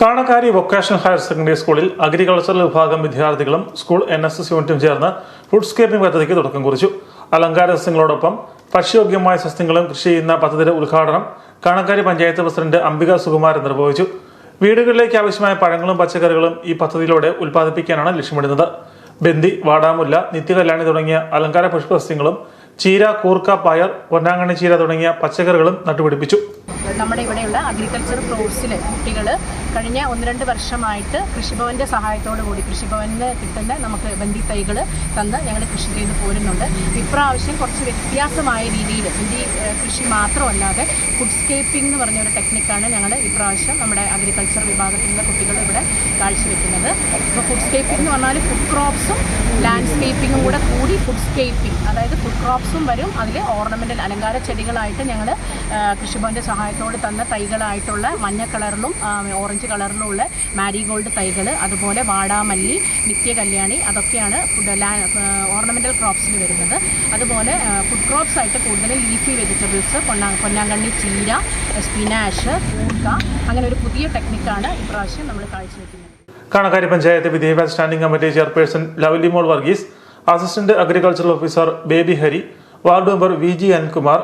Kanakkari vocational higher secondary സ്കൂളിൽ agricultural വിഭാഗം വിദ്യാർത്ഥികളും സ്കൂൾ എൻ എസ് എസ് യൂണിറ്റും ചേർന്ന് ഫുഡ്സ്കേപ്പിംഗ് പദ്ധതിക്ക് തുടക്കം കുറിച്ചു. അലങ്കാര സസ്യങ്ങളോടൊപ്പം ഭക്ഷ്യയോഗ്യമായ സസ്യങ്ങളും കൃഷി ചെയ്യുന്ന പദ്ധതിയുടെ ഉദ്ഘാടനം കാണക്കാരി പഞ്ചായത്ത് പ്രസിഡന്റ് അംബിക സുകുമാരൻ നിർവഹിച്ചു. വീടുകളിലേക്ക് ആവശ്യമായ പഴങ്ങളും പച്ചക്കറികളും ഈ പദ്ധതിയിലൂടെ ഉൽപ്പാദിപ്പിക്കാനാണ് ലക്ഷ്യമിടുന്നത്. ബന്ദി വാടാമുല്ല നിത്യകല്യാണി തുടങ്ങിയ അലങ്കാര പുഷ്പസസ്യങ്ങളും ചീര കൂർക്ക പയർ പൊന്നാങ്കണ്ണി ചീര തുടങ്ങിയ പച്ചക്കറികളും നട്ടുപിടിപ്പിച്ചു. നമ്മുടെ ഇവിടെയുള്ള അഗ്രികൾച്ചർ കോഴ്സിൽ കുട്ടികൾ കഴിഞ്ഞ ഒന്ന് രണ്ട് വർഷമായിട്ട് കൃഷിഭവന്റെ സഹായത്തോടു കൂടി കൃഷിഭവനിൽ കിട്ടുന്ന നമുക്ക് ബന്ദി തൈകൾ തന്ന് ഞങ്ങൾ കൃഷി ചെയ്ത് പോരുന്നുണ്ട്. ഇപ്രാവശ്യം കുറച്ച് വ്യത്യാസമായ രീതിയിൽ ഏഹ്, കൃഷി മാത്രമല്ലാതെ ഫുഡ്സ്കേപ്പിംഗ് എന്ന് പറഞ്ഞ പറഞ്ഞൊരു ടെക്നിക്കാണ് ഞങ്ങൾ ഇപ്രാവശ്യം നമ്മുടെ അഗ്രികൾച്ചർ വിഭാഗത്തിലുള്ള കുട്ടികൾ ഇവിടെ കാഴ്ചവെക്കുന്നത്. ഫുഡ് ഫുഡ്സ്കേപ്പിംഗ് എന്ന് പറഞ്ഞാൽ ഫുഡ് ക്രോപ്സും ലാൻഡ്സ്കേപ്പിങ്ങും കൂടെ കൂടി ഫുഡ്സ്കേപ്പിംഗ് അതായത് ഫുഡ് ക്രോപ്സും വരും. അതിൽ ഓർണമെന്റൽ അലങ്കാര ചെടികളായിട്ട് ഞങ്ങൾ കൃഷിഭവന്റെ സഹായത്തോട് തന്ന തൈകളായിട്ടുള്ള മഞ്ഞ കളറിലും ഓറഞ്ച് കളറിലുമുള്ള മാരിഗോൾഡ് തൈകൾ അതുപോലെ വാടാമല്ലി നിത്യകല്യാണി അതൊക്കെയാണ് ഫുഡ് ഓർണമെന്റൽ ക്രോപ്സിൽ വരുന്നത്. അതുപോലെ ഫുഡ് ക്രോപ്സ് ആയിട്ട് കൂടുതൽ ലീഫി വെജിറ്റബിൾസ് പൊന്നാ പൊന്നാങ്കണ്ണി ചീര സ്പിനാഷ് കൂർക്ക അങ്ങനെ ഒരു പുതിയ ടെക്നിക്കാണ് ഇപ്രാവശ്യം നമ്മൾ കാഴ്ചവെക്കുന്നത്. കാണക്കാരി പഞ്ചായത്ത് വിദ്യാഭ്യാസ standing committee chairperson Lovelymol Varghese assistant agricultural officer Baby Hari ward member V G Ankumar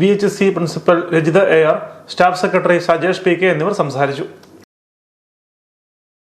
V H C principal Rajitha A R staff secretary Sajesh P K എന്നിവർ സംസാരിച്ചു.